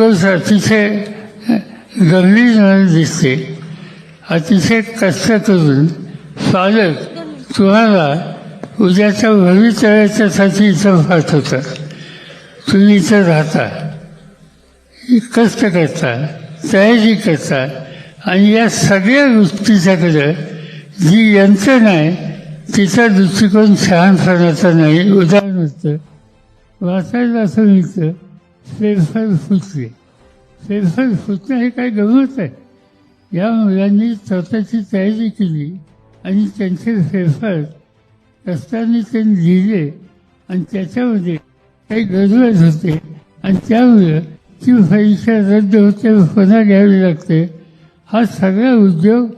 Plus अतिशय गंभीर दिसते. अतिशय कष्ट करून पालक तुम्हाला उद्याच्या भवितव्याच्यासाठी इथं पाठवतात तुम्ही इथं राहता. कष्ट करता तयारी करता आणि या सगळ्या गोष्टीच्याकडं जी यंत्रणा आहे तिचा दृष्टिकोन शहाणपणाचा नाही. उदाहरणार्थ वाचायला असं मिळतं फेरफार फुटले फेरफार फुटणं हे काय गमत आहे. या मुलांनी स्वतःची तयारी केली आणि त्यांचे फेरफार रस्त्याने त्यांनी लिहिले आणि त्याच्यामध्ये काही गरज होते. आणि त्यामुळे ती परीक्षा रद्द होते पुन्हा घ्यावी लागते. हा सगळा उद्योग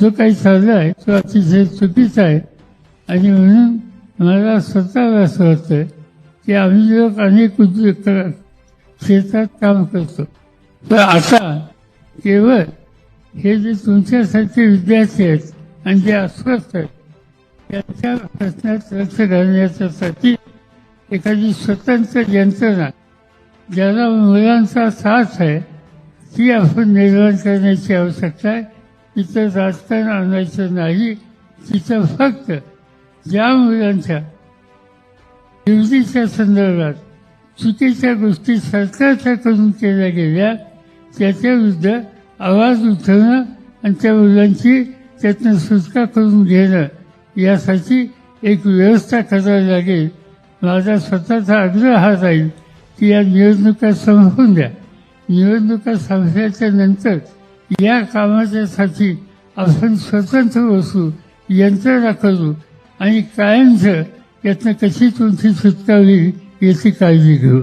जो काही चालला आहे तो अतिशय चुकीचा आहे. आणि म्हणून मला स्वतःला असं वाटतं की आम्ही लोक अनेक उद्योग क्षेत्रात काम करतो. पण आता केवळ हे जे तुमच्यासारखे विद्यार्थी आहेत आणि जे अस्वस्थ आहेत त्यांच्या प्रश्नात लक्ष घालण्यासाठी एखादी स्वतंत्र यंत्रणा ज्याला मुलांचा साथ आहे ती आपण निर्माण करण्याची आवश्यकता आहे. तिथं राजकारण आणायचं नाही तिथं फक्त ज्या मुलांच्या निवडीच्या संदर्भात चुकीच्या गोष्टी सरकारच्याकडून केल्या गेल्या त्याच्याविरुद्ध आवाज उठवणं आणि त्या मुलांची त्यातनं सुटका करून घेणं यासाठी एक व्यवस्था करावी लागेल माझा स्वतःचा आग्रह हा राहील की या निवडणुका संपवून द्या निवडणुका संपल्याच्या नंतर या कामाच्यासाठी आपण स्वतंत्र बसू यंत्रणा करू आणि कायमचं यातनं कशी तुमची सुटका होईल याची काळजी घेऊ